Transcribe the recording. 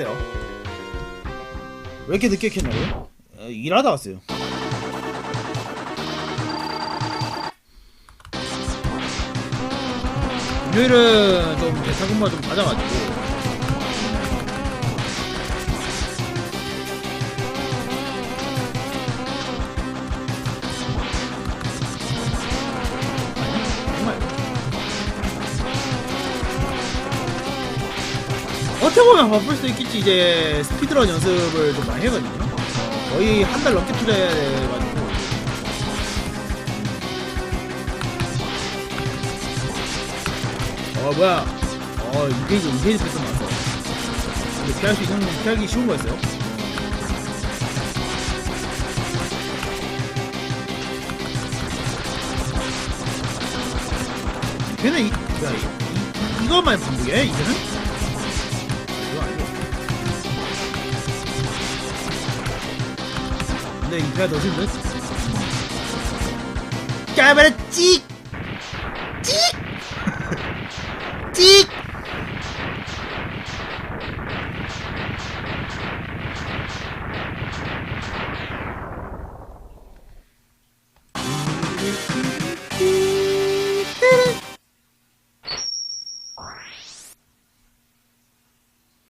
하세요. 왜 이렇게 늦게 켰냐고요? 어, 일하다 왔어요. 일요일은 좀 대차 근무가 좀 낮아가지고 어떻게 보면 바쁠 수도 있겠지. 이제 스피드런 연습을 좀 많이 해가지고. 거의 한 달 넘게 투자해가지고. 어 뭐야. 어 이페이지 이페이지 패스 나왔어 이거 피할 수 있는 피하기 쉬운 거였어요. 걔는 이, 야, 이, 이, 이것만 반복해? 이제는? 근데 이패가 더 힘든 까바라 찍! 찍! 찍!